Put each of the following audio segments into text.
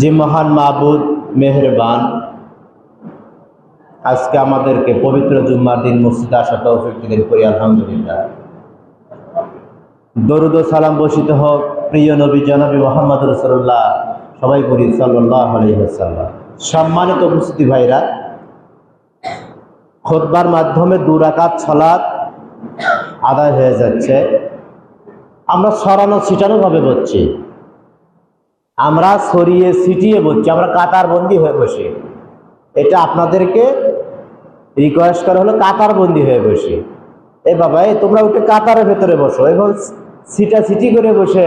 যে মহান মাহবুদ মেহরবান। আজকে আমাদেরকে পবিত্র জুম্মার দিন মসজিদ আসা তৌফিক দিলেন করি, আলহামদুলিল্লাহ। দরুদ সালাম বসিত হোক, প্রিয় নবী জনবী মোহাম্মদ রসুল্লাহ সবাই করি সাল্লাহ আলহিহাসাল্লাম সম্মানিত উপস্থিতি ভাইরা, খোদবার মাধ্যমে দুরাকাত ছলাৎ আদায় হয়ে যাচ্ছে। আমরা সরানো ছিটানো ভাবে বলছি। আমরা সরিয়ে ছিটিয়ে বলছি আমরা কাতার বন্দি হয়ে বসি। এটা আপনাদেরকে রিকোয়েস্ট করা হলো কাতার বন্দি হয়ে বসি। এ বাবা এই তোমরা উঠে কাতারের ভেতরে বসো, এবং সিটা সিটি করে বসে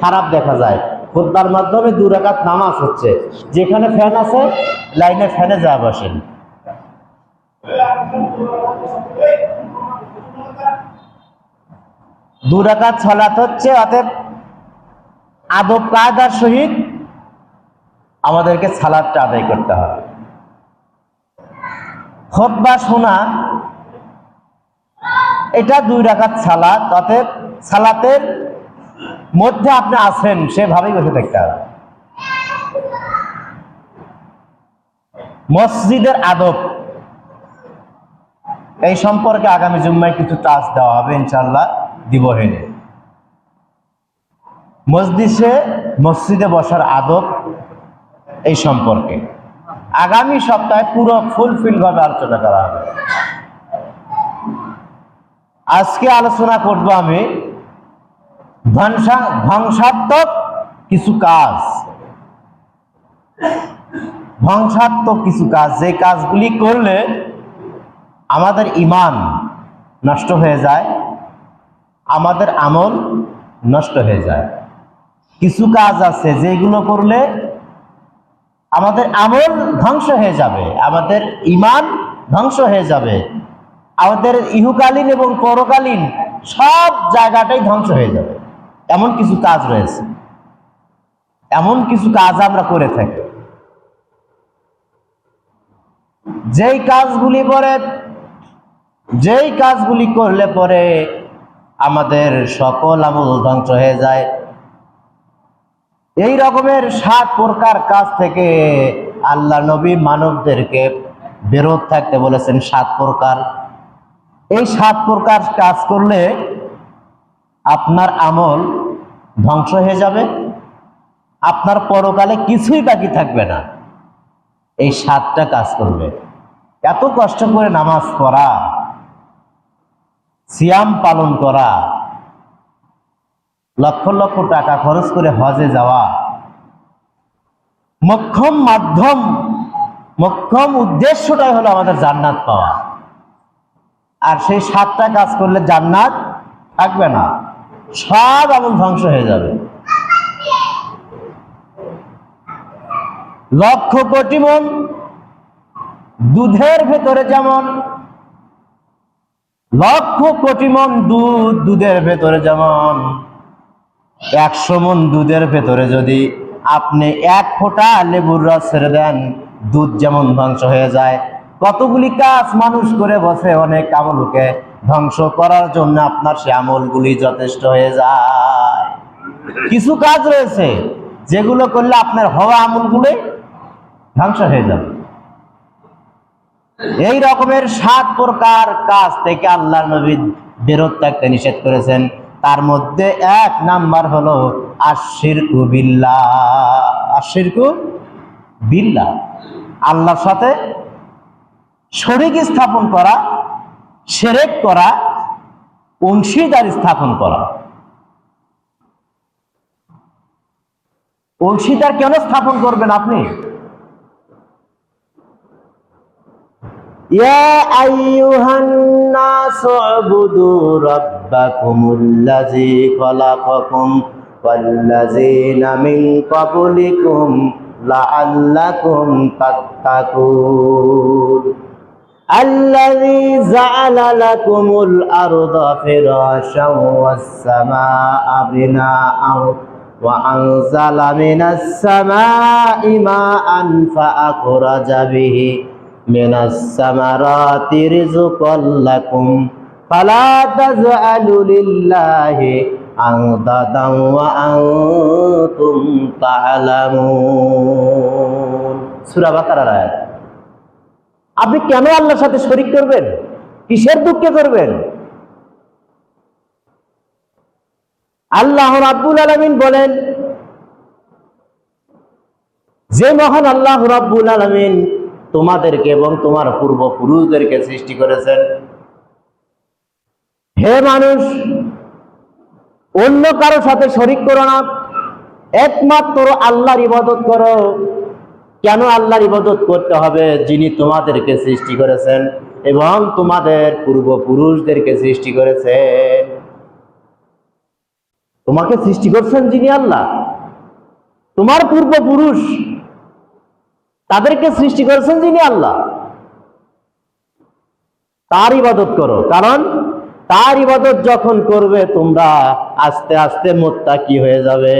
খারাপ দেখা যায়। খোদ্বার মাধ্যমে দু রাকাত নামাজ হচ্ছে। যেখানে ফ্যান আছে, লাইনে ফ্যানে যা বসেন। দু রাকাত ছলাত হচ্ছে, অতএব আদব কায়দার সহিত আমাদেরকে সালাদটা আদায় করতে হবে। খোদবা শোনা, এটা দুই রাকাত সালাত অতএব সালাতের মধ্যে আপনি আছেন, সেভাবেই বসে থাকতে হবে। মসজিদের আদব, এই সম্পর্কে আগামী জুম্মায় কিছু টাচ দেওয়া হবে ইনশাল্লাহ দিব হেনে মসজিদে মসজিদে বসার আদব এই সম্পর্কে। আগামী সপ্তাহে পুরো ফুলফিল ভাবে আলোচনা করা হবে। আজকে আলোচনা করব আমি ধ্বংসা, ধ্বংসাত্মক কিছু কাজ। ধ্বংসাত্মক কিছু কাজ, যে কাজগুলি করলে আমাদের ইমান নষ্ট হয়ে যায়, আমাদের আমল নষ্ট হয়ে যায়। কিছু কাজ আছে যেগুলো করলে আমাদের আমল ধ্বংস হয়ে যাবে, আমাদের ইমান ধ্বংস হয়ে যাবে, আমাদের ইহুকালীন এবং পরকালীন সব জায়গাটাই ধ্বংস হয়ে যাবে। এমন কিছু কাজ রয়েছে। এমন কিছু কাজ আমরা করে থাকি। যেই কাজগুলি পরে, যেই কাজগুলি করলে পরে আমাদের সকল আমল ধ্বংস হয়ে যায়। এই রকমের সাত প্রকার কাজ থেকে আল্লাহ নবী মানবদেরকে বেরোত থাকতে বলেছেন সাত প্রকার। এই সাত প্রকার কাজ করলে আপনার আমল ধ্বংস হয়ে যাবে, আপনার পরকালে কিছুই বাকি থাকবে না। এই সাতটা কাজ করবে এত কষ্ট করে নামাজ পড়া, সিয়াম পালন করা লক্ষ লক্ষ টাকা খরচ করে হজে যাওয়া। মক্ষম মাধ্যম, মক্ষম উদ্দেশ্যটাই হলো আমাদের জান্নাত পাওয়া। আর সেই সাতটা কাজ করলে জান্নাত থাকবে না। সব আমল ধ্বংস হয়ে যাবে। লক্ষ কোটি মন দুধের ভেতরে যেমন, লক্ষ কোটি মন দুধ দুধের ভেতরে যেমন একশো মন দুধের ভেতরে যদি আপনি এক ফোঁটা লেবুর রস ছেড়ে দেন, দুধ যেমন ধ্বংস হয়ে যায়। কতগুলি কাজ মানুষ করে বসে অনেক আমলকে ধ্বংস করার জন্য আপনার সে আমলগুলি যথেষ্ট হয়ে যায়। কিছু কাজ রয়েছে যেগুলো করলে আপনার হওয়া আমলগুলোই ধ্বংস হয়ে যাবে। এই রকমের সাত প্রকার কাজ থেকে আল্লাহ নবী বেরোত থাকতে নিষেধ করেছেন। তার মধ্যে এক নাম্বার হলো আশিরকু বিল্লাহ। আশিরকু বিল্লাহ। আল্লাহর সাথে শরিক স্থাপন করা, সেরেক করা, অংশীদার স্থাপন করা। অংশীদার কেন স্থাপন করবেন আপনি? يا أيها الناس اعبدوا ربكم الذي خلقكم والذين من قبلكم لعلكم تتقون الذي جعل لكم الأرض فراشا والسماء بناء وأنزل من السماء ماء فأخرج به মিনাস সামারাতি রিযুকাল লাকুম, ফালা তাজআলু লিল্লাহি আনদাদান ওয়া আনতুম তা'লামুন সূরা বাকারার আয়াত। আপনি কেন আল্লাহর সাথে শরিক করবেন? কিসের দুঃখে করবেন? আল্লাহ রাব্বুল আলামিন বলেন, যে মহান আল্লাহ রাব্বুল আলামিন তোমাদেরকে এবং তোমার পূর্বপুরুষদেরকে সৃষ্টি করেছেন। হে মানুষ, অন্য কারও সাথে শরিক করো না। একমাত্র আল্লাহর ইবাদত করো। কেন আল্লাহর ইবাদত করতে হবে? যিনি তোমাদেরকে সৃষ্টি করেছেন এবং তোমাদের পূর্বপুরুষদেরকে সৃষ্টি করেছেন। তোমাকে সৃষ্টি করছেন যিনি আল্লাহ। তোমার পূর্বপুরুষ তাদেরকে সৃষ্টি করেছেন যিনি আল্লাহ। তার ইবাদত করো, কারণ তার ইবাদত যখন করবে, তোমরা আস্তে আস্তে মোত্তা কি হয়ে যাবে।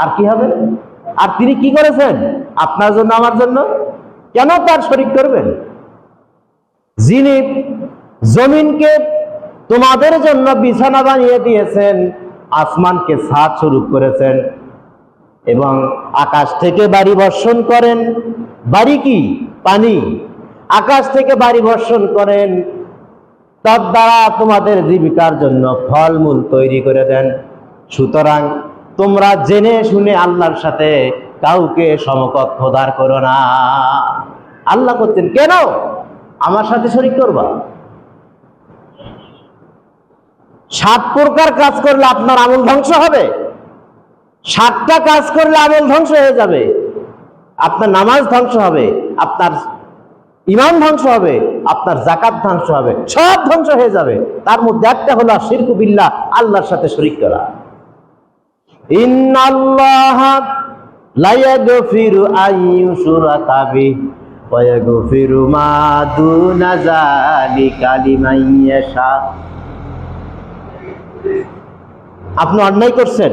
আর কি হবে? আর তিনি কি করেছেন? আপনার জন্য, আমার জন্য? কেন তার শরিক করবেন? যিনি জমিনকে তোমাদের জন্য বিছানা বানিয়ে দিয়েছেন, আসমানকে ছাদ স্বরূপ করেছেন এবং আকাশ থেকে বাড়ি বর্ষণ করেন। বাড়ি কি? পানি। আকাশ থেকে বাড়ি বর্ষণ করেন। তার দ্বারা তোমাদের জীবিকার জন্য ফলমূল তৈরি করে দেন। সুতরাং তোমরা জেনে শুনে আল্লাহর সাথে কাউকে সমকক্ষ দাঁড় করো না। আল্লাহ করতেন কেন? আমার সাথে শরিক করবা? সাত প্রকার কাজ করলে আপনার আমল ধ্বংস হবে। সাতটা কাজ করলে আমল ধ্বংস হয়ে যাবে। আপনার নামাজ ধ্বংস হবে, আপনার ইমান ধ্বংস হবে, আপনার জাকাত ধ্বংস হবে, সব ধ্বংস হয়ে যাবে। তার মধ্যে একটা হলো শিরকু বিল্লাহ, আল্লাহর সাথে শরিক করা। আপনি অন্যায় করছেন।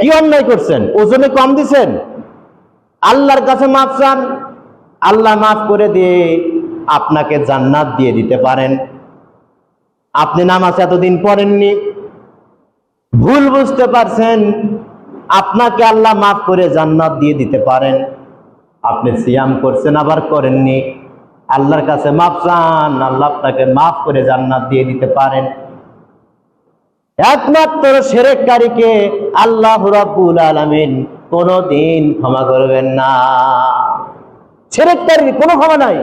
কি অন্যায় করছেন? ওজনে কম দিছেন? আল্লাহর কাছে মাফ চান? আল্লাহ মাফ করে দিয়ে আপনাকে জান্নাত দিয়ে দিতে পারেন। আপনি নামাজ এতদিন পড়েননি। ভুল বুঝতে পারছেন। আপনাকে আল্লাহ মাফ করে জান্নাত দিয়ে দিতে পারেন। আপনি সিয়াম করছেন, আবার করেননি। আল্লাহর কাছে মাফ চান, আল্লাহ আপনাকে মাফ করে জান্নাত দিয়ে দিতে পারেন। একমাত্র সেরেককারীকে আল্লাহ রাব্বুল আলামিন কোনোদিন ক্ষমা করবেন না। সেরেকারীর কোনো ক্ষমা নাই।